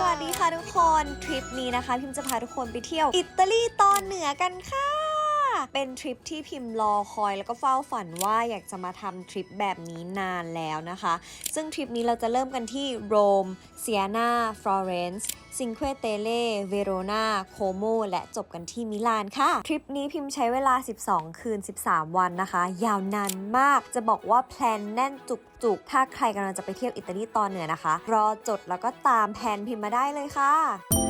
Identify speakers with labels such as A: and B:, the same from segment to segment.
A: สวัสดีค่ะทุกคน ทริปนี้นะคะ พิมจะพาทุกคนไปเที่ยว อิตาลีตอนเหนือกันค่ะ เป็นทริปที่พิมพ์รอคอย แล้วก็เฝ้าฝันว่าอยากจะมาทำทริปแบบนี้นานแล้วนะคะ ซึ่งทริปนี้เราจะเริ่มกันที่โรมเซียนาฟลอเรนซ์ซิงเควเตเล่เวโรนาโคโมและจบกันที่มิลานค่ะ ทริปนี้พิมพ์ใช้เวลา 12 คืน 13 วันนะคะ ยาวนานมากจะบอกว่าแพลนแน่นจุกๆถ้าใครกำลังจะไปเที่ยวอิตาลีตอนเหนือนะคะ รอจดแล้วก็ตามแผนพิมพ์มาได้เลยค่ะ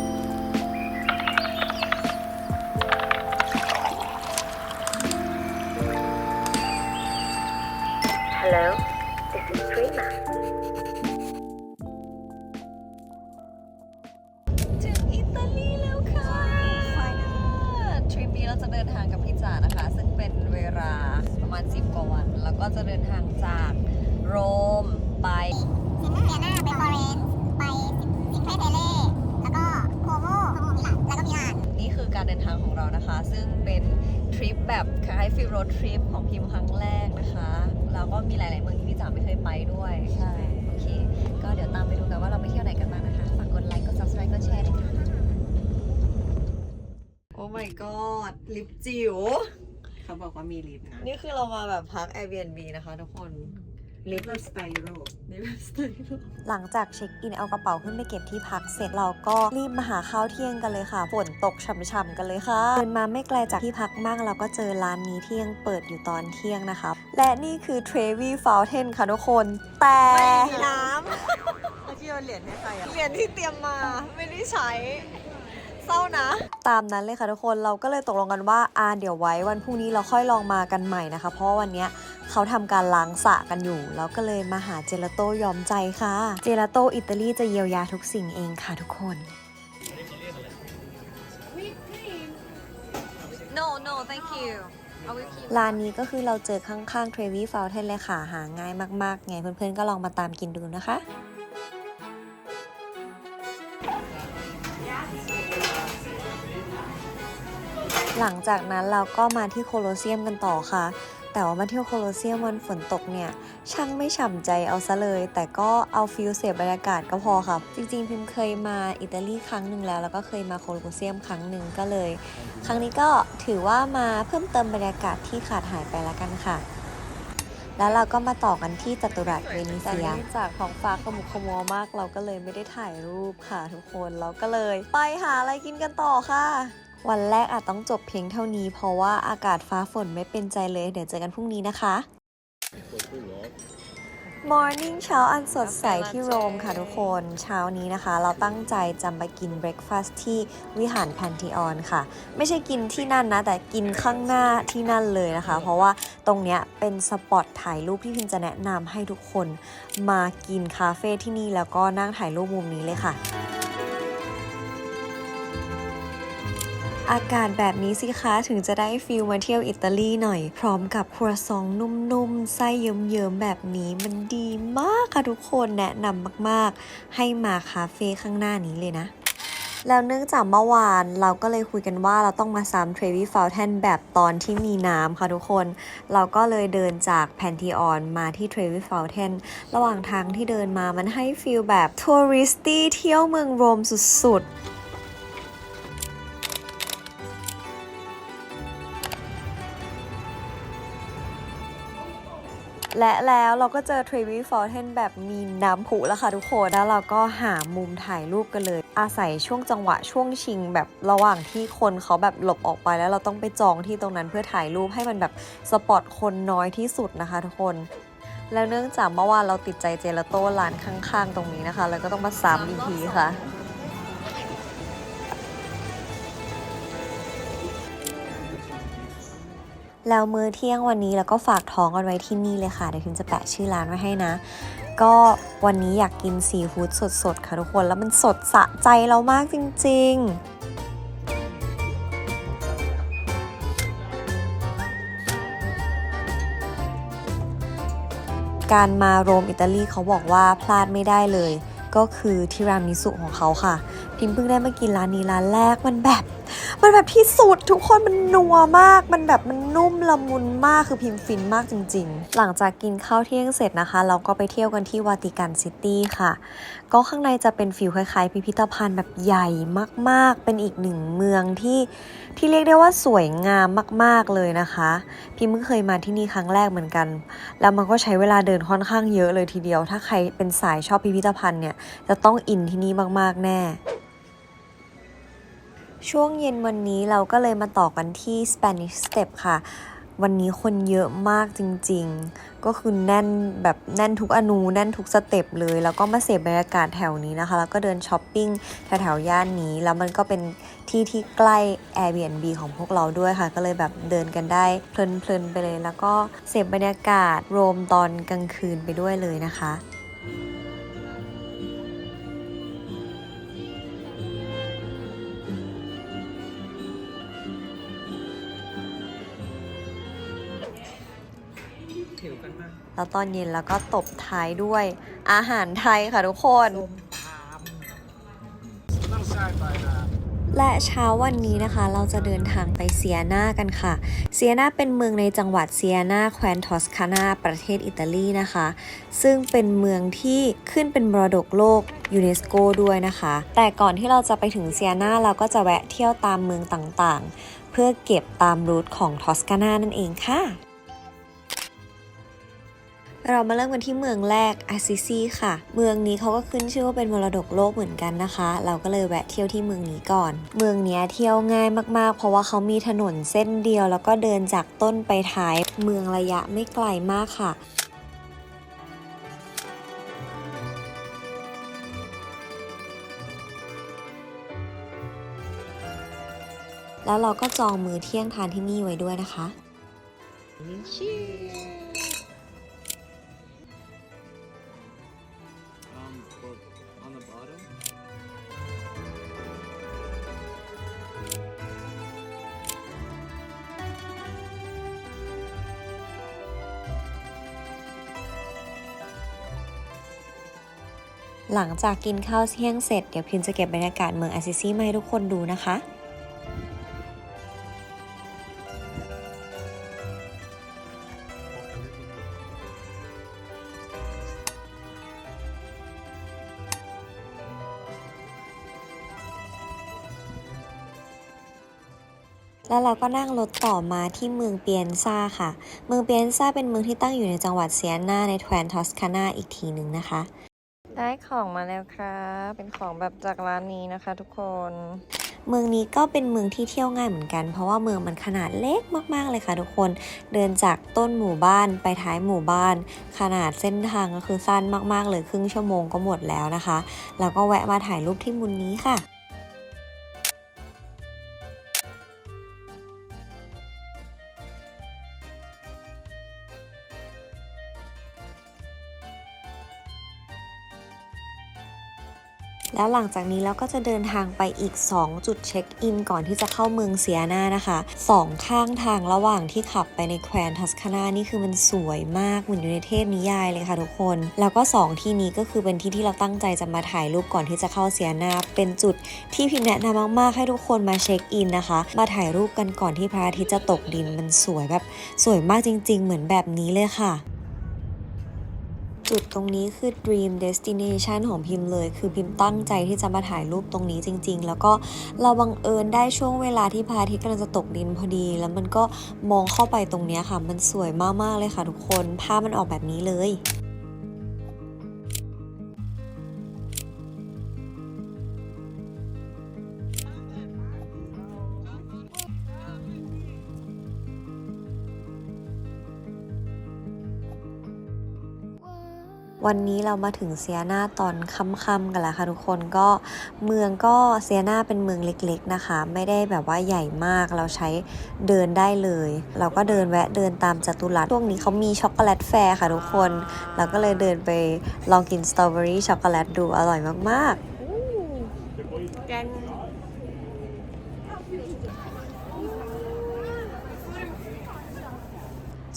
B: Hello, this is Prima.
A: ถึงอิตาลีแล้วค่ะ ทริปนี้เราจะเดินทางกับพี่จ๋านะคะ ซึ่งเป็นเวลาประมาณ 10 กว่าวัน แล้วก็จะเดินทางจากโรมไป
C: ซินเนอร์เลียนาไปฟลอเรนซ์ไปซิงเควเตเล่แล้วก็โคโมมิลานแล้วก็มิลาน
A: นี่คือการเดินทางของเรานะคะ ซึ่งเป็น ทริปแบบคล้ายๆฟิลโรดทริปของพิมครั้งแรกนะคะแล้วก็มีหลาย ๆ เมืองที่พี่จ๋าไม่เคยไปด้วยใช่โอเค ก็เดี๋ยวตามไปดูกันว่าเราไปเที่ยวไหนกันบ้างนะคะฝากกดไลค์กด subscribe กดแชร์ด้วยค่ะโอ้ my god ลิฟต์จิ๋ว
D: เขาบอกว่ามีลิฟต์นะ
A: นี่คือเรามาแบบพัก Airbnb นะคะทุกคน
D: ลิฟต์สไตล์ยุโรป
A: หลังจากเช็คอินเอากระเป๋าขึ้นไปเก็บที่พักเสร็จเราก็รีบมาหาข้าวเที่ยงกันเลยค่ะฝนตกช่ำๆกันเลยค่ะเดินมาไม่ไกลจากที่พักมากเราก็เจอร้านนี้ที่ยังเปิดอยู่ตอนเที่ยงนะคะ และนี่คือ Trevi Fountain ค่ะทุกคน แต่น้ำ
D: เมื่อกี้เราเหรียญให้ใครอะ
A: เหรียญที่เตรียมมาไม่ได้ใช้ เศร้านะ ตามนั้นเลยค่ะทุกคนเราก็เลยตกลงกันว่าอ่าเดี๋ยวไว้วันพรุ่งนี้เราค่อยลองมากันใหม่นะคะ เพราะว่าวันเนี้ยเขาทำการล้างสระกันอยู่ แล้วก็เลยมาหาเจลาโต้ยอมใจค่ะ เจลาโต้อิตาลีจะเยียวยาทุกสิ่งเองค่ะทุกคน no no thank you ร้านนี้ก็คือเราเจอข้างๆ Trevi Fountain เลยค่ะ หาง่ายมากๆ ไงเพื่อนๆ ก็ลองมาตามกินดูนะคะ หลังจากนั้นเราก็มาที่โคลอเซียมกันต่อค่ะ แต่ว่ามาเที่ยวโคลอเซียมวันฝนตกเนี่ย ช่างไม่ฉ่ำใจเอาซะเลย แต่ก็เอาฟิลเสียบรรยากาศก็พอค่ะ จริงๆ พิมเคยมาอิตาลีครั้งหนึ่งแล้ว แล้วก็เคยมาโคลอเซียมครั้งหนึ่งก็เลย ครั้งนี้ก็ถือว่ามาเพิ่มเติมบรรยากาศที่ขาดหายไปแล้วกันค่ะแล้วเราก็มาต่อกันที่จัตุรัสเวนิเซียจากท้องฟ้าขมุกขมัวมาก เราก็เลยไม่ได้ถ่ายรูปค่ะทุกคน เราก็เลย ไปหาอะไรกินกันต่อค่ะ วันแรกอาจต้องจบเพียงเท่านี้ เพราะว่าอากาศฟ้าฝนไม่เป็นใจเลย เดี๋ยวเจอกันพรุ่งนี้นะคะ Morning เช้าอันสดใสที่โรมค่ะทุกคน เช้านี้นะคะ เราตั้งใจจะมากินเบรคฟาสต์ที่วิหารแพนทีออนค่ะ ไม่ใช่กินที่นั่นนะ แต่กินข้างหน้าที่นั่นเลยนะคะ เพราะว่าตรงเนี้ยเป็นสปอตถ่ายรูปที่พิมจะแนะนำให้ทุกคน มากินคาเฟ่ที่นี่แล้วก็นั่งถ่ายรูปมุมนี้เลยค่ะ อากาศแบบนี้สิคะถึงจะได้ฟิลมาเที่ยวอิตาลีหน่อย พร้อมกับครัวซองนุ่มๆ ไส้เยิ้มๆ แบบนี้มันดีมากค่ะทุกคนแนะนำมากๆ ให้มาคาเฟ่ข้างหน้านี้เลยนะแล้วเนื่องจากเมื่อวานเราก็เลยคุยกันว่าเราต้องมาซ้ำ Trevi Fountain แบบตอนที่มีน้ำค่ะทุกคน เราก็เลยเดินจากแพนทีออนมาที่ Trevi Fountain ระหว่างทางที่เดินมามันให้ฟิลแบบทัวริสตี้เที่ยวเมืองโรมสุดๆ และแล้วเราก็เจอ Trevi Fountain แบบมีน้ำพุแล้วค่ะทุกคน แล้วเราก็หามุมถ่ายรูปกันเลย อาศัยช่วงจังหวะช่วงชิง แบบระหว่างที่คนเขาแบบหลบออกไปแล้วเราต้องไปจองที่ตรงนั้นเพื่อถ่ายรูปให้มันแบบสปอตคนน้อยที่สุดนะคะทุกคนแล้วเนื่องจากเมื่อวานเราติดใจเจลาโต้ร้านข้างๆ ตรงนี้นะคะ แล้วก็ต้องมาซ้ำอีกทีค่ะ แล้วมื้อเที่ยงวันนี้แล้วก็ฝากท้องกันไว้ที่นี่เลยค่ะ เดี๋ยวพิมจะแปะชื่อร้านไว้ให้นะ ก็วันนี้อยากกินซีฟู้ดสดๆ ค่ะทุกคน แล้วมันสดสะใจเรามากจริง ๆการมาโรมอิตาลีเขาบอกว่าพลาดไม่ได้เลย ก็คือทิรามิสุของเขาค่ะ พิมเพิ่งได้มากินร้านนี้ร้านแรกมันแบบ มันแบบที่สุดทุกคนมันนัวมาก มันแบบมันนุ่มละมุนมากคือพิมพ์ฟินมากจริง ๆ หลังจากกินข้าวเที่ยงเสร็จนะคะ เราก็ไปเที่ยวกันที่วาติกันซิตี้ค่ะ ก็ข้างในจะเป็นฟิลคล้ายๆ พิพิธภัณฑ์แบบใหญ่มากๆ เป็นอีกหนึ่งเมืองที่ที่เรียกได้ว่าสวยงามมาก ๆเลยนะคะพี่เพิ่งเคยมาที่นี่ครั้งแรกเหมือนกัน แล้วมันก็ใช้เวลาเดินค่อนข้างเยอะเลยทีเดียว ถ้าใครเป็นสายชอบพิพิธภัณฑ์เนี่ยจะต้องอินที่นี่มากๆแน่ ช่วงเย็นวันนี้เราก็เลยมาต่อกันที่ Spanish Step ค่ะ วันนี้คนเยอะมากจริงๆ ก็คือแน่นแบบแน่นทุกอนูแน่นทุกสเต็ปเลย แล้วก็มาเสพบรรยากาศแถวนี้นะคะ แล้วก็เดินช้อปปิ้งแถวๆย่านนี้ แล้วมันก็เป็นที่ที่ใกล้ Airbnb ของพวกเราด้วยค่ะ ก็เลยแบบเดินกันได้เพลินๆไปเลย แล้วก็เสพบรรยากาศโรมตอนกลางคืนไปด้วยเลยนะคะ แล้วตอนเย็นแล้วก็ตบท้ายด้วยอาหารไทยค่ะทุกคน และเช้าวันนี้นะคะ เราจะเดินทางไปเซียนากันค่ะ เซียนาเป็นเมืองในจังหวัดเซียนาแคว้นทอสคานาประเทศอิตาลีนะคะ ซึ่งเป็นเมืองที่ขึ้นเป็นมรดกโลกยูเนสโกด้วยนะคะ แต่ก่อนที่เราจะไปถึงเซียนาเราก็จะแวะเที่ยวตามเมืองต่างๆ เพื่อเก็บตามรูทของทอสคานานั่นเองค่ะ เรามาเริ่มกันที่เมืองแรกอาซิซีค่ะ เมืองนี้เขาก็ขึ้นชื่อว่าเป็นมรดกโลกเหมือนกันนะคะ เราก็เลยแวะเที่ยวที่เมืองนี้ก่อน เมืองนี้เที่ยวง่ายมากๆ เพราะว่าเขามีถนนเส้นเดียว แล้วก็เดินจากต้นไปท้าย เมืองระยะไม่ไกลมากค่ะแล้วเราก็จองมือเที่ยงทานที่นี่ไว้ด้วยนะคะ หลังจากกินข้าวเที่ยงเสร็จเดี๋ยวพิมจะเก็บบรรยากาศเมืองอาซิซีมาให้ทุกคนดูนะคะแล้วเราก็นั่งรถต่อมาที่เมืองเปียนซาค่ะ เมืองเปียนซาเป็นเมืองที่ตั้งอยู่ในจังหวัดเซียนาในแคว้นทอสคานาอีกทีหนึ่งนะคะ ของมาแล้วครับ เป็นของแบบจากร้านนี้นะคะ ทุกคน เมืองนี้ก็เป็นเมืองที่เที่ยวง่ายเหมือนกัน เพราะว่าเมืองมันขนาดเล็กมาก ๆ เลยค่ะทุกคน เดินจากต้นหมู่บ้านไปท้ายหมู่บ้าน ขนาดเส้นทางก็คือสั้นมากๆเลยครึ่งชั่วโมงก็หมดแล้วนะคะ แล้วก็แวะมาถ่ายรูปที่มุมนี้ค่ะ แล้วหลังจากนี้เราก็จะเดินทางไปอีก 2 จุดเช็คอิน ก่อนที่จะเข้าเมืองเซียนานะคะสองข้างทางระหว่างที่ขับไปในแคว้นทัสคานานี่คือมันสวยมากเหมือนอยู่ในเทพนิยายเลยค่ะทุกคน แล้วก็ 2 ที่นี้ก็คือเป็นที่ที่เราตั้งใจจะมาถ่ายรูปก่อนที่จะเข้าเซียนาเป็นจุดที่พิมแนะนำมากๆให้ทุกคนมาเช็คอินนะคะ มาถ่ายรูปกันก่อนที่พระอาทิตย์จะตกดินมันสวยแบบสวยมากจริง ๆ เหมือนแบบนี้เลยค่ะ จุดตรงนี้คือ dream destination ของพิมพ์เลย คือพิมพ์ตั้งใจที่จะมาถ่ายรูปตรงนี้จริง ๆ แล้วก็เราบังเอิญได้ช่วงเวลาที่พระอาทิตย์กำลังจะตกดินพอดี แล้วมันก็มองเข้าไปตรงนี้ค่ะ มันสวยมากๆเลยค่ะทุกคน ภาพมันออกแบบนี้เลย วันนี้เรามาถึงเซียนาตอนค่ำๆกันแล้วค่ะทุกคนก็เมืองก็เซียนาเป็นเมืองเล็กๆนะคะ ไม่ได้แบบว่าใหญ่มากเราใช้เดินได้เลย เราก็เดินแวะเดินตามจัตุรัสช่วงนี้เขามีช็อกโกแลตแฟร์ค่ะทุกคนเราก็เลยเดินไปลองกินสตรอเบอรี่ช็อกโกแลตดูอร่อยมากๆ
D: แกง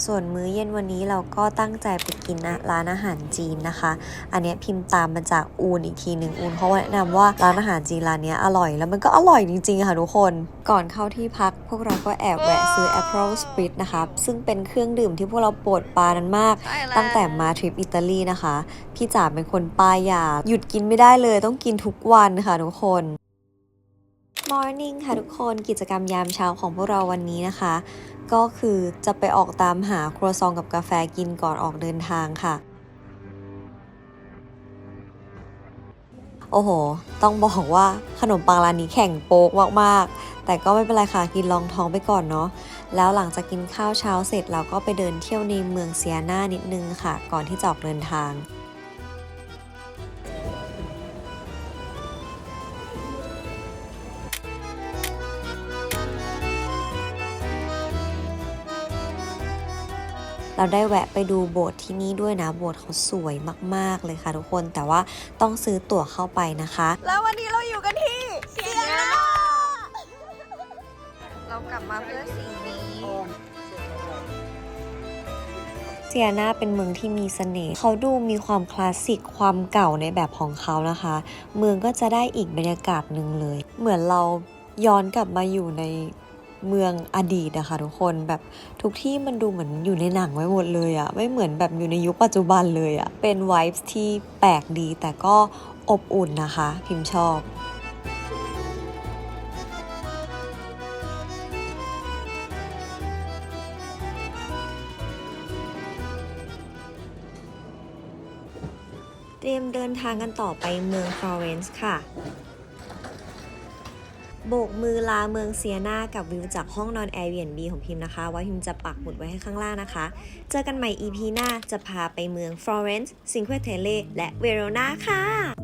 A: ส่วนมื้อเย็นวันนี้เราก็ตั้งใจไปกินนะร้านอาหารจีนนะคะ อันเนี้ยพิมพ์ตามมาจากอูนอีกทีหนึ่งอูนเขาแนะนำว่าร้านอาหารจีนร้านเนี้ยอร่อยแล้วมันก็อร่อยจริงๆค่ะทุกคน ก่อนเข้าที่พักพวกเราก็แอบแวะซื้อ Apple Spritz นะคะซึ่งเป็นเครื่องดื่มที่พวกเราโปรดปรานนั้นมาก ตั้งแต่มาทริปอิตาลีนะคะ พี่จ๋าเป็นคนป้ายยา หยุดกินไม่ได้เลยต้องกินทุกวันค่ะทุกคน Morning ค่ะทุกคนกิจกรรมยามเช้าของพวกเราวันนี้นะคะ ก็คือจะไปออกตามหาครัวซองกับกาแฟกินก่อนออกเดินทางค่ะ โอ้โห ต้องบอกว่าขนมปังร้านนี้แข่งโป๊กมากๆ แต่ก็ไม่เป็นไรค่ะกินลองท้องไปก่อนเนาะแล้วหลังจากกินข้าวเช้าเสร็จเราก็ไปเดินเที่ยวในเมืองเซียนานิดนึงค่ะ ก่อนที่จะออกเดินทาง เราได้แวะไปดูโบสถ์ที่นี่ด้วยนะ โบสถ์เขาสวยมากๆเลยค่ะทุกคน แต่ว่าต้องซื้อตั๋วเข้าไปนะคะ แล้ววันนี้เราอยู่กันที่เซียนาเรากลับมาเพื่อสิ่งนี้เซียนาเป็นเมืองที่มีเสน่ห์ เขาดูมีความคลาสสิกความเก่าในแบบของเขานะคะ เมืองก็จะได้อีกบรรยากาศหนึ่งเลย เหมือนเราย้อนกลับมาอยู่ใน เมืองอดีตนะคะทุกคนแบบทุกที่มันดูเหมือนอยู่ในหนังไว้หมดเลยอะไม่เหมือนแบบอยู่ในยุคปัจจุบันเลยอะเป็นไวฟ์ที่แปลกดีแต่ก็อบอุ่นนะคะ พิมพ์ชอบเตรียมเดินทางกันต่อไปเมืองฟลอเรนซ์ค่ะ โบกมือลาเมืองเซียนากับวิวจากห้องนอน Airbnb ของพิมพ์นะคะ ว่าพิมพ์จะปักหมุดไว้ให้ข้างล่างนะคะ เจอกันใหม่ EP หน้าจะพาไปเมืองฟลอเรนซ์ซิงเควเทเลและเวโรนาค่ะ